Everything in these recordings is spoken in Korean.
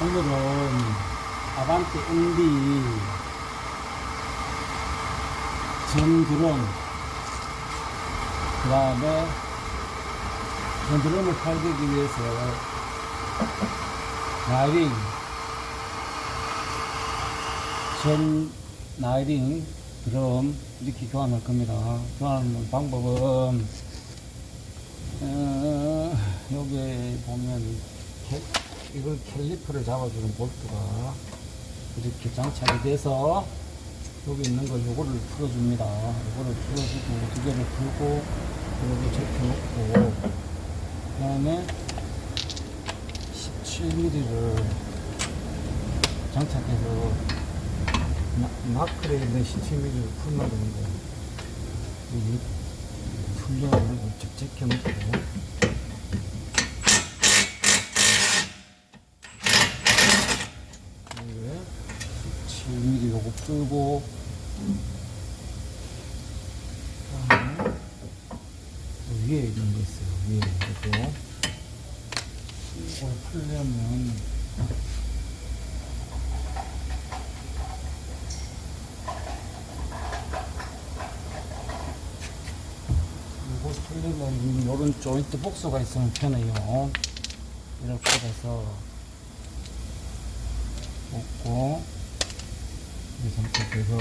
오늘은 아반떼 MD 전 드럼 그 다음에 전 드럼을 팔기 위해서 나이링 전 나이링 드럼 이렇게 교환할 겁니다. 교환하는 방법은 어, 여기 보면 캐, 이걸 캘리퍼를 잡아주는 볼트가 이렇게 장착이 돼서 여기 있는 걸 요거를 풀어줍니다. 요거를 풀어주고 두 개를 풀고 요거 접혀놓고 그 다음에 17mm를 장착해서 마- 마크에 있는 17mm를 풀면 되는데 풀려는 걸 적적해놓고 이게 17mm 요거 풀고. 그다음에 또 위에 있는 거 있어요. 위에 이거. 이걸 풀려면 이거 풀리면 이런 조인트 복수가 있으면 편해요. 이렇게 해서 뽑고 이 상태에서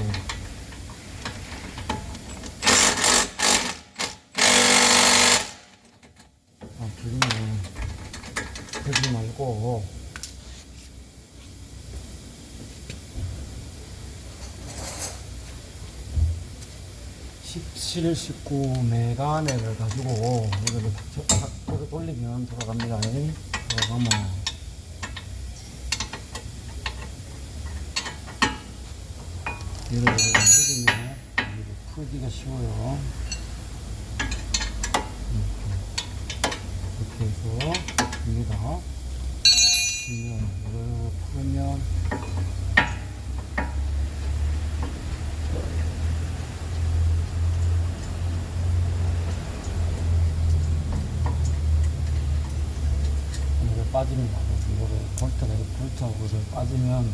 아 풀리면 풀지 말고17, 19 메가네를 가지고 이거를 탁, 탁, 탁 돌리면 돌아갑니다. 돌아가면 움직이면 이게 풀기가 쉬워요. 이렇게, 이렇게 해서 여기다 풀면 이걸 풀면 이거 빠지면 이거를 볼트가 이렇게 볼트하고 빠지면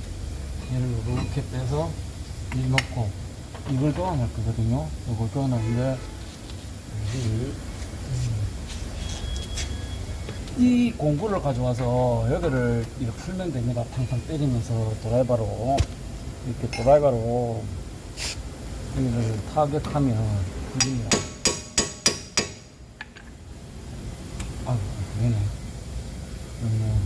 얘를 이렇게 빼서 이 넣고 이걸 교환할 거거든요. 이걸 교환하는데 이- 이 공구를 가져와서 여기를 이렇게 풀면 됩니다. 탕탕 때리면서 드라이버로 이렇게 드라이버로 여기를 타격하면 풀립니다. 아, 되네. 그러면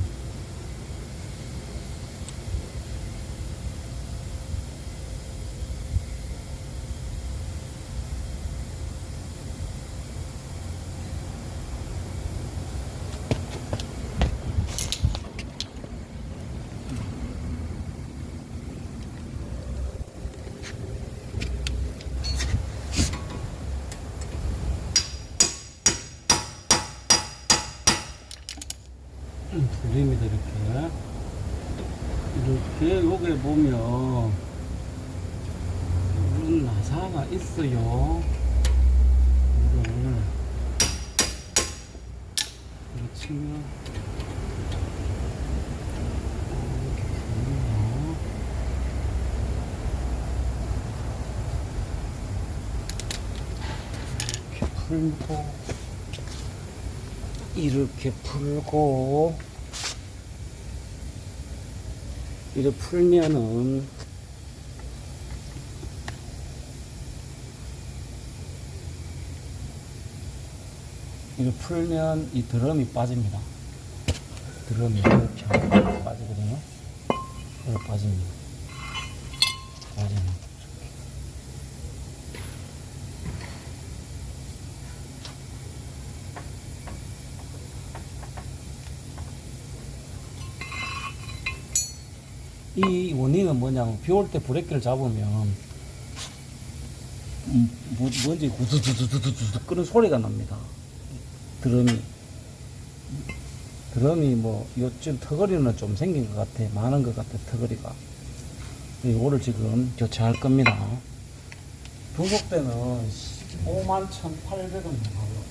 음, 풀립니다 이렇게 이렇게 여기 보면 이런 나사가 있어요. 이걸 이렇게 치면 이렇게 풀고 이렇게 풀고 이렇게 풀면은 이렇게 풀면 이 드럼이 빠집니다. 드럼이 이렇게 빠지거든요. 빠집니다. 이 원인은 뭐냐면 비 올 때 브레이크를 잡으면 음, 뭐, 뭔지 구두두두두두두 끄는 소리가 납니다. 드럼이 드럼이 뭐 요즘 턱걸이는 좀 생긴 것 같아 많은 것 같아 턱걸이가 이거를 지금 교체할 겁니다. 부속대는 15만 1,800원 나가려고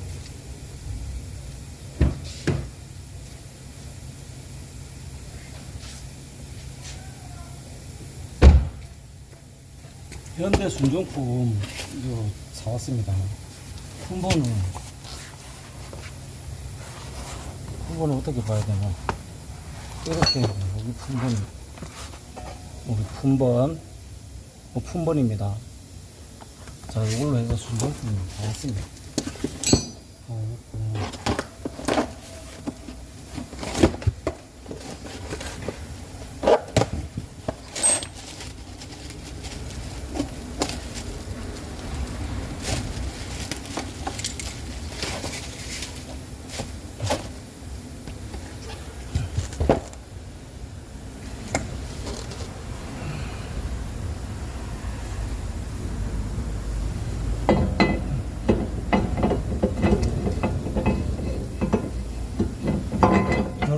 현대 순정품 이거 사왔습니다. 품번은 품번은 어떻게 봐야 되나? 이렇게 여기 품번 여기 품번 어, 품번입니다. 자 이걸로 해서 순정품 사왔습니다. 어, 어.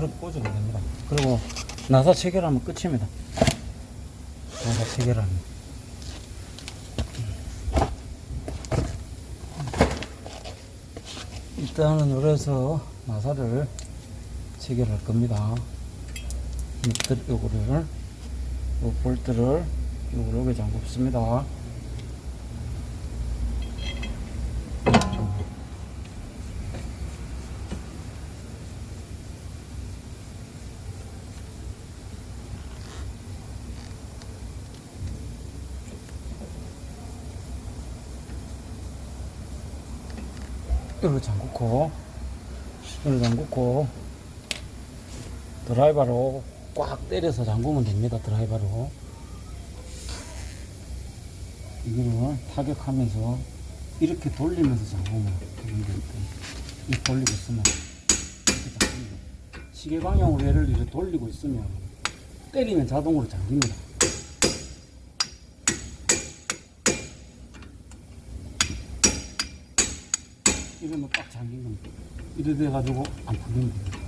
열을 꽂으면 됩니다. 그리고 나사 체결하면 끝입니다. 나사 체결하면. 일단은 요래서 나사를 체결할 겁니다. 밑들 요거를 요 볼트를 요걸 여기 잠굽습니다. 이걸 잠그고 이걸 잠그고 드라이버로 꽉 때려서 잠그면 됩니다 드라이버로. 이거를 타격하면서 이렇게 돌리면서 잠그면 되는데 이렇게 돌리고 있으면 이렇게 잠깁니다 시계 방향으로 얘를 이렇게 돌리고 있으면 때리면 자동으로 잠깁니다 이러면 꽉 잠긴 겁니다. 이래 돼가지고 안 풀리면 됩니다.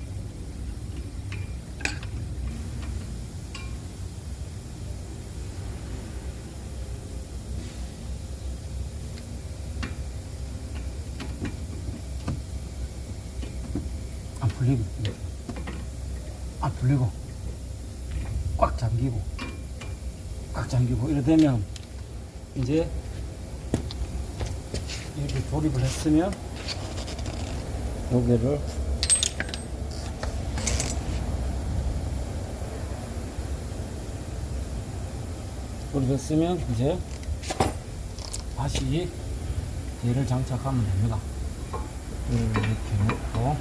안 풀리고, 안 풀리고, 꽉 잠기고, 꽉 잠기고, 이래 되면 이제 이렇게 조립을 했으면 여기를 조립했으면 이제 다시 얘를 장착하면 됩니다. 이렇게 놓고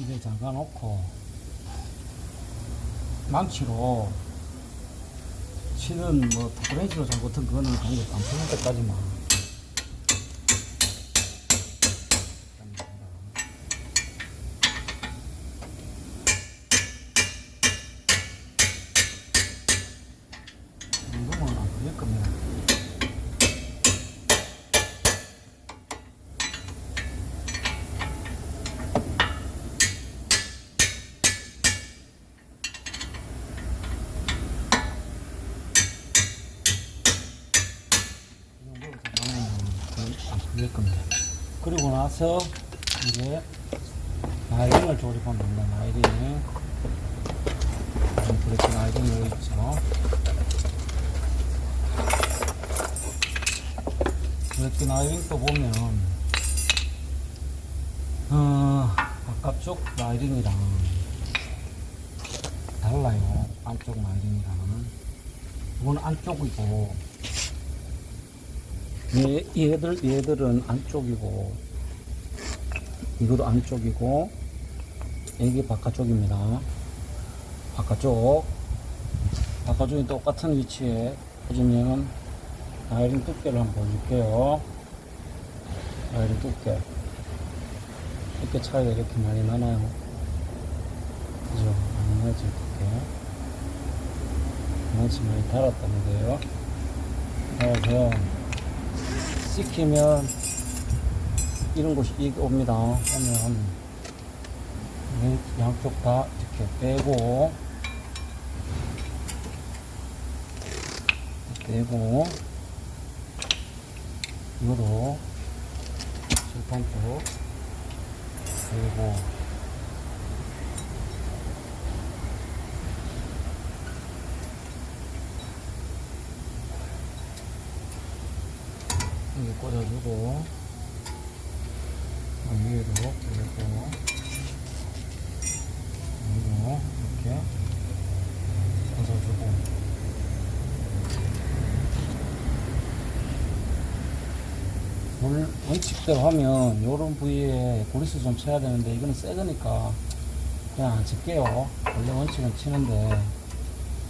이제 잠가 놓고 망치로 치는 뭐 토크렌치로 잘못한 그거는 그냥 안 푸는 때까지만 운동은 안 걸릴 겁니다. 될 겁니다. 그리고 나서 이제 나이링을 조립하면 됩니다. 그렇게 나이링 여기 있죠. 이렇게 나이링 또 보면 어, 바깥쪽 라이딩이랑 달라요. 안쪽 라이딩이랑. 이건 안쪽이고, 얘, 얘들, 얘들은 안쪽이고, 이것도 안쪽이고, 이게 바깥쪽입니다. 바깥쪽. 바깥쪽이 똑같은 위치에 보시면, 라이딩 두께를 한번 보여줄게요. 라이딩 두께. 두께 차이가 이렇게 많이 나나요? 그죠? 안 나지, 두께. 많이 달았다는 거예요. 달아서, 씻기면, 이런 곳이 옵니다. 오면, 이 양쪽 다 이렇게 빼고, 빼고, 이거도, 실판 쪽, 그리고 여기 꽂아주고 어, 위에도 꽂아주고 여기도 이렇게 꽂아주고. 물 원칙대로 하면 요런 부위에 고리수 좀 쳐야 되는데 이거는 새 거니까 그냥 안 칠게요. 원래 원칙은 치는데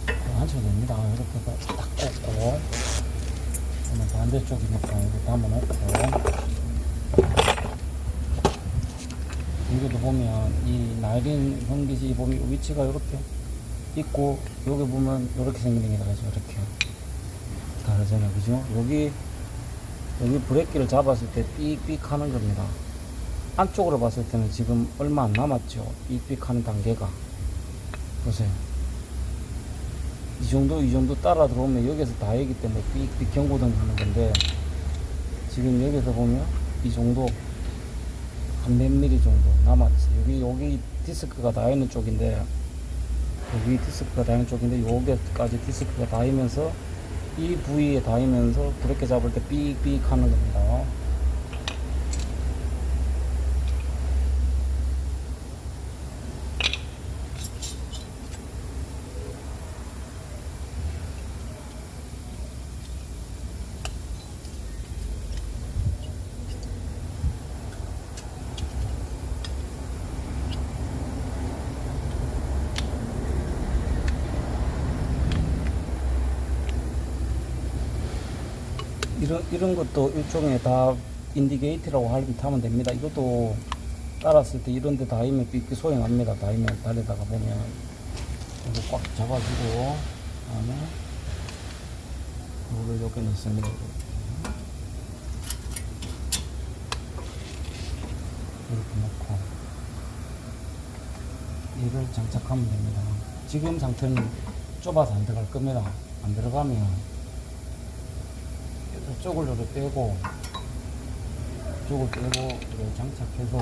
안 쳐도 됩니다. 이렇게 딱 꽂고 반대쪽이니까 이렇게 담아놓고 여기도 보면 이 나이린 전기지 보면 위치가 이렇게 있고 여기 보면 이렇게 생긴 게 다르죠 이렇게 다르잖아요 그죠 여기 여기 브레이크를 잡았을 때 삑삑 하는 겁니다. 안쪽으로 봤을 때는 지금 얼마 안 남았죠. 삑삑 하는 단계가. 보세요. 이 정도, 이 정도 따라 들어오면 여기서 다이기 때문에 삑삑 경고등 하는 건데, 지금 여기서 보면 이 정도, 한 몇 미리 정도 남았지. 여기, 여기 디스크가 다 있는 쪽인데, 여기 디스크가 다 있는 쪽인데, 여기까지 디스크가 닿으면서 이 부위에 닿으면서 브레이크 잡을 때 삑삑 하는 겁니다. 이런, 이런 것도 일종의 다 인디게이트라고 하면 됩니다. 이것도 따랐을 때 이런 데 닿으면 삐삐 소용합니다. 닿으면 다리다가 보면 이거 꽉 잡아주고 다음에 이거를 여기 넣습니다. 이렇게 놓고 이를 장착하면 됩니다. 지금 상태는 좁아서 안 들어갈 겁니다. 안 들어가면 이쪽을 이렇게 빼고 이쪽을 빼고 이렇게 장착해서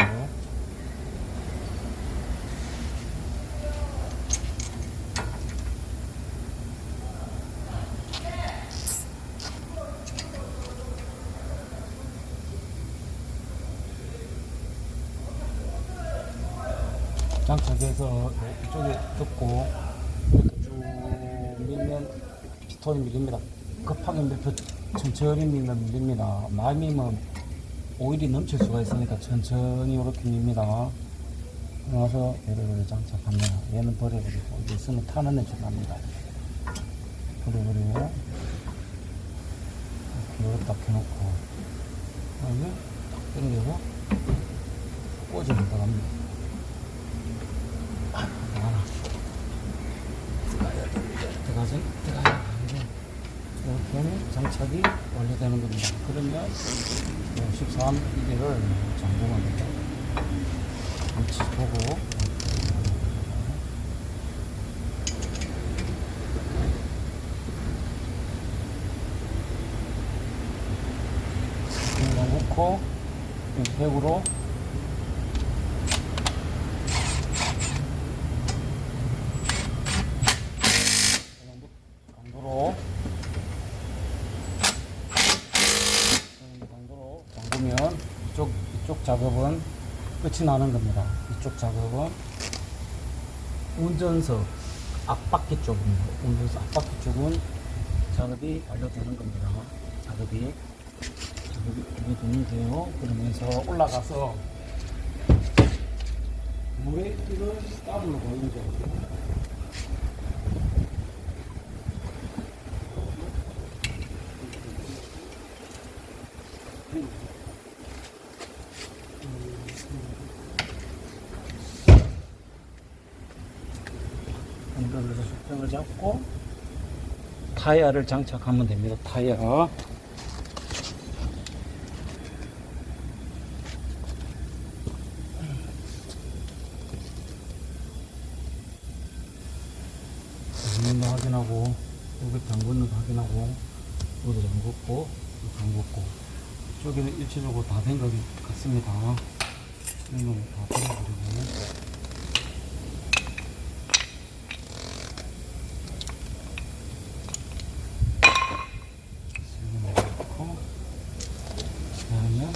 장착해서 이쪽에 뜯고 이렇게 쭉 밀면 피톤이 밀립니다. 급하게 밀면 천천히 밀립니다. 많이 밀면 오일이 넘칠 수가 있으니까 천천히 이렇게 밉니다. 그러서 얘를 장착합니다. 얘는 버려버리고 이게 있으면 타는 냄새 납니다. 버려버리고 이렇게 여기 딱 해놓고 그다음에 딱 당겨서 꽂으면 들어갑니다. 하나 들어가지? 장착이 완료되는 겁니다. 그러면 13일을 점검합니다. 위치 보고 놓고 100으로 이 정도 강도로 이 정도 강도로 잠그면 이쪽 이쪽 작업은 끝이 나는 겁니다. 이쪽 작업은 운전석 앞바퀴 쪽입니다. 운전석 앞바퀴 쪽은 작업이 완료되는 겁니다. 작업이 작업이 완료되는데요. 그러면서 올라가서 물에 이걸 따블로 보이는 거거든요. 연결해서 수평을 잡고 타이어를 장착하면 됩니다. 타이어. 당근도 확인하고 여기 당근도 확인하고 여기도 잠궜고 잠궜고 이쪽에는 일체적으로 다 된 것 같습니다. 이거는 다 풀어버리고 이거 넣고 그다음에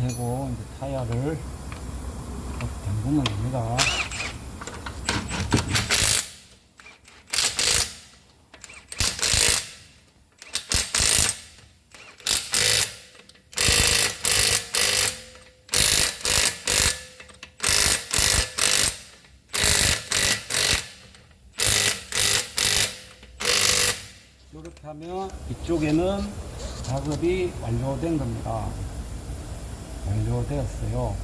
대고 이제 타이어를 이렇게 담그면 됩니다. 이렇게 하면 이쪽에는 작업이 완료된 겁니다. 완료되었어요.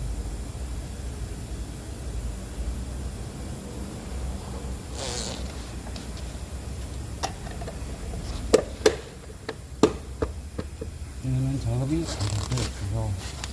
이거는 작업이 완료되었고요.